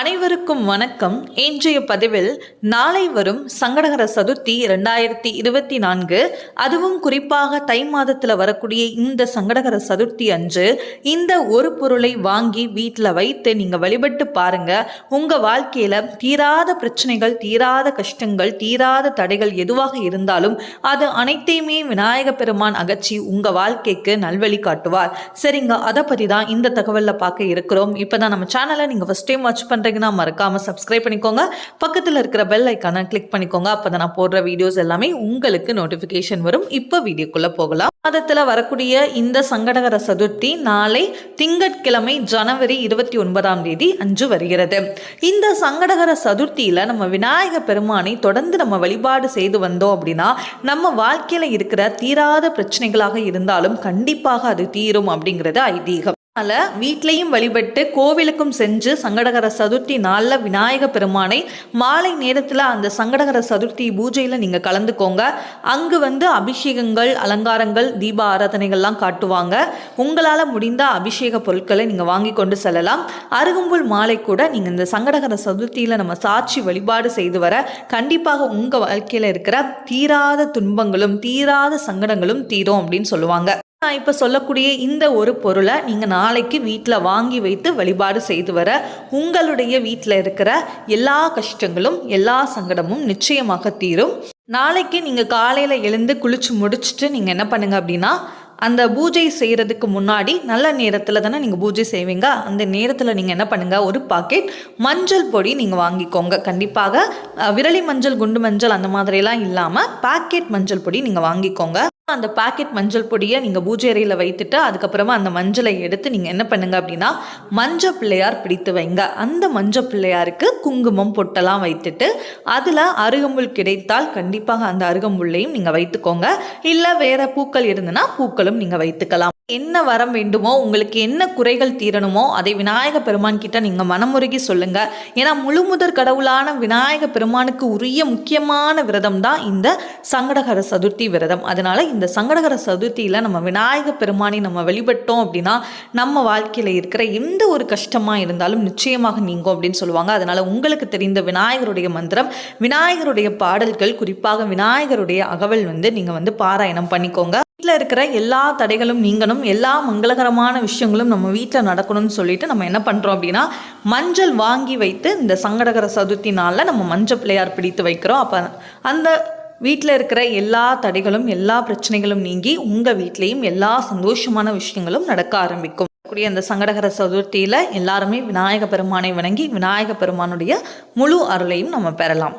அனைவருக்கும் வணக்கம். இன்றைய பதிவில் நாளை வரும் சங்கடகர சதுர்த்தி இரண்டாயிரத்தி இருபத்தி நான்கு. அதுவும் குறிப்பாக தை மாதத்தில் வரக்கூடிய இந்த சங்கடகர சதுர்த்தி அன்று இந்த ஒரு பொருளை வாங்கி வீட்டில் வைத்து நீங்கள் வழிபட்டு பாருங்க. உங்கள் வாழ்க்கையில் தீராத பிரச்சனைகள் தீராத கஷ்டங்கள் தீராத தடைகள் எதுவாக இருந்தாலும் அது அனைத்தையுமே விநாயக பெருமான் அகற்றி உங்கள் வாழ்க்கைக்கு நல்வழி காட்டுவார். சரிங்க அதை பற்றி தான் இந்த தகவலில் பார்க்க இருக்கிறோம். இப்போ தான் நம்ம சேனலை நீங்கள் ஃபஸ்ட் டைம் வாட்ச் பண்ண பண்ணுறீங்கன்னா மறக்காமல் சப்ஸ்கிரைப் பண்ணிக்கோங்க. பக்கத்தில் இருக்கிற பெல் ஐக்கானை கிளிக் பண்ணிக்கோங்க. அப்போ தான் நான் போடுற வீடியோஸ் எல்லாமே உங்களுக்கு நோட்டிஃபிகேஷன் வரும். இப்போ வீடியோக்குள்ளே போகலாம். மாதத்தில் வரக்கூடிய இந்த சங்கடகர சதுர்த்தி நாளை திங்கட்கிழமை ஜனவரி இருபத்தி ஒன்பதாம் தேதி அன்று வருகிறது. இந்த சங்கடகர சதுர்த்தியில் நம்ம விநாயக பெருமானை தொடர்ந்து நம்ம வழிபாடு செய்து வந்தோம் அப்படின்னா நம்ம வாழ்க்கையில் இருக்கிற தீராத பிரச்சனைகளாக இருந்தாலும் கண்டிப்பாக அது தீரும் அப்படிங்கிறது ஐதீகம். அதனால் வீட்லேயும் வழிபட்டு கோவிலுக்கும் சென்று சங்கடகர சதுர்த்தி நாளில் விநாயக பெருமானை மாலை நேரத்தில் அந்த சங்கடகர சதுர்த்தி பூஜையில் நீங்கள் கலந்துக்கோங்க. அங்கு வந்து அபிஷேகங்கள் அலங்காரங்கள் தீப ஆராதனைகள்லாம் காட்டுவாங்க. உங்களால் முடிந்த அபிஷேக பொருட்களை நீங்கள் வாங்கி கொண்டு செல்லலாம். அருகும்புல் மாலை கூட நீங்கள் இந்த சங்கடகர சதுர்த்தியில் நம்ம சாட்சி வழிபாடு செய்து வர கண்டிப்பாக உங்கள் வாழ்க்கையில் இருக்கிற தீராத துன்பங்களும் தீராத சங்கடங்களும் தீரும் அப்படின்னு சொல்லுவாங்க. நான் இப்போ சொல்லக்கூடிய இந்த ஒரு பொருளை நீங்கள் நாளைக்கு வீட்டில் வாங்கி வைத்து வழிபாடு செய்து வர உங்களுடைய வீட்டில் இருக்கிற எல்லா கஷ்டங்களும் எல்லா சங்கடமும் நிச்சயமாக தீரும். நாளைக்கு நீங்கள் காலையில் எழுந்து குளிச்சு முடிச்சுட்டு நீங்கள் என்ன பண்ணுங்கள் அப்படின்னா அந்த பூஜை செய்கிறதுக்கு முன்னாடி நல்ல நேரத்தில் தானே நீங்கள் பூஜை செய்வீங்க? அந்த நேரத்தில் நீங்கள் என்ன பண்ணுங்கள் ஒரு பாக்கெட் மஞ்சள் பொடி நீங்கள் வாங்கிக்கோங்க. கண்டிப்பாக விரலி மஞ்சள் குண்டு மஞ்சள் அந்த மாதிரிலாம் இல்லாமல் பாக்கெட் மஞ்சள் பொடி நீங்கள் வாங்கிக்கோங்க. அந்த பாக்கெட் மஞ்சள் பொடியை நீங்கள் பூஜை அறையில் வைத்துட்டு அதுக்கப்புறமா அந்த மஞ்சளை எடுத்து நீங்கள் என்ன பண்ணுங்க அப்படின்னா மஞ்சள் பிள்ளையார் பிடித்து வைங்க. அந்த மஞ்சள் பிள்ளையாருக்கு குங்குமம் பொட்டெல்லாம் வைத்துட்டு அதில் அருகம்புல் கிடைத்தால் கண்டிப்பாக அந்த அருகம்புல்லையும் நீங்கள் வைத்துக்கோங்க. இல்லை வேற பூக்கள் இருந்ததுன்னா பூக்களும் நீங்கள் வைத்துக்கலாம். என்ன வரம் வேண்டுமோ உங்களுக்கு என்ன குறைகள் தீரணுமோ அதை விநாயக பெருமான் கிட்ட நீங்கள் மனமுருகி சொல்லுங்க. ஏன்னா முழு முதற் கடவுளான விநாயக பெருமானுக்கு உரிய முக்கியமான விரதம் தான் இந்த சங்கடகர சதுர்த்தி விரதம். அதனால இந்த சங்கடகர சதுர்த்தியில் நம்ம விநாயக பெருமானை நம்ம வழிபட்டோம் அப்படின்னா நம்ம வாழ்க்கையில் இருக்கிற எந்த ஒரு கஷ்டமாக இருந்தாலும் நிச்சயமாக நீங்கும் அப்படின்னு சொல்லுவாங்க. அதனால உங்களுக்கு தெரிந்த விநாயகருடைய மந்திரம் விநாயகருடைய பாடல்கள் குறிப்பாக விநாயகருடைய அகவல் வந்து நீங்கள் வந்து பாராயணம் பண்ணிக்கோங்க. வீட்டில் இருக்கிற எல்லா தடைகளும் நீங்கணும் எல்லா மங்களகரமான விஷயங்களும் நம்ம வீட்டில் நடக்கணும்னு சொல்லிட்டு நம்ம என்ன பண்ணுறோம் அப்படின்னா மஞ்சள் வாங்கி வைத்து இந்த சங்கடகர சதுர்த்தி நாளில் நம்ம மஞ்சள் பிள்ளையார் பிடித்து வைக்கிறோம். அப்போ அந்த வீட்டில் இருக்கிற எல்லா தடைகளும் எல்லா பிரச்சனைகளும் நீங்கி உங்கள் வீட்லேயும் எல்லா சந்தோஷமான விஷயங்களும் நடக்க ஆரம்பிக்கும். கூடிய அந்த சங்கடகர சதுர்த்தியில் எல்லாருமே விநாயக பெருமானை வணங்கி விநாயக பெருமானுடைய முழு அருளையும் நம்ம பெறலாம்.